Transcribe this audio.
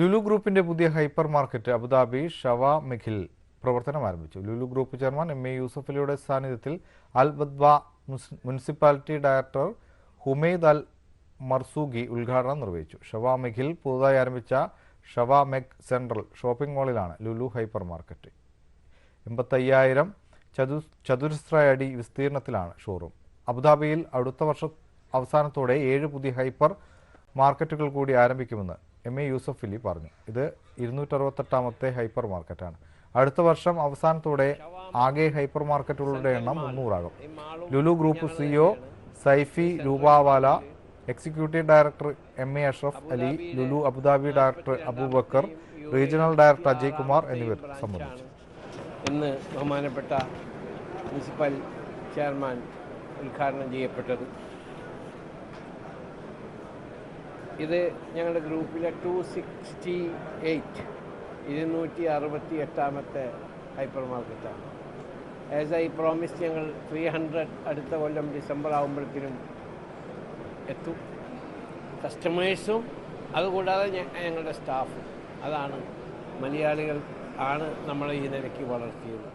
ലുലു ഗ്രൂപ്പിന്റെ പുതിയ hyper market Abu Dhabi ഷവ മെഖിൽ പ്രവർത്തനം ആരംഭിച്ചു. Lulu group chairman M A യൂസഫലിയുടെ സാന്നിധ്യത്തിൽ Al Badwa municipality director Humaid Al Marzooqi ഉദ്ഘാടനം നിർവഹിച്ചു. ഷവ മെഖിൽ പുതുതായി ആരംഭിച്ച ഷവ മെഗ് സെൻട്രൽ ഷോപ്പിംഗ് മാളിലാണ് ലുലു ഹൈപ്പർ മാർക്കറ്റ്. എൺപത്തയ്യായിരം ചതു ചതുരശ്ര അടി വിസ്തീർണത്തിലാണ് ഷോറൂം. അബുദാബിയിൽ അടുത്ത വർഷം അവസാനത്തോടെ ഏഴ് പുതിയ ഹൈപ്പർ മാർക്കറ്റുകൾ കൂടി ആരംഭിക്കുമെന്ന് എം എ യൂസഫ് അലി പറഞ്ഞു. ഇത് ഇരുന്നൂറ്ററുപത്തെട്ടാമത്തെ ഹൈപ്പർ മാർക്കറ്റാണ് അടുത്ത വർഷം അവസാനത്തോടെ ആകെ ഹൈപ്പർ മാർക്കറ്റുകളുടെ എണ്ണം മുന്നൂറാകും. Lulu group CEO Saifee Rupawala executive director M A Ashraf Ali Lulu Abu Dhabi director Abubakar regional director Ajay Kumar എന്നിവർ സംബന്ധിച്ചു. ഇന്ന് ബഹുമാനപ്പെട്ട മുനിസിപ്പൽ ചെയർമാൻ ഉദ്ഘാടനം ചെയ്യപ്പെട്ടത് ഇത് ഞങ്ങളുടെ ഗ്രൂപ്പിലെ ടു സിക്സ്റ്റി എയ്റ്റ് ഇരുന്നൂറ്റി അറുപത്തി എട്ടാമത്തെ ഹൈപ്പർ മാർക്കറ്റാണ് ആസ് ഐ പ്രോമിസ് ഞങ്ങൾ ത്രീ ഹൺഡ്രഡ് അടുത്ത കൊല്ലം ഡിസംബർ ആകുമ്പോഴത്തേനും എത്തും. കസ്റ്റമേഴ്സും അതുകൂടാതെ ഞങ്ങളുടെ സ്റ്റാഫും അതാണ് മലയാളികൾ ആണ് നമ്മളെ ഈ നിലയ്ക്ക് വളർത്തിയത്.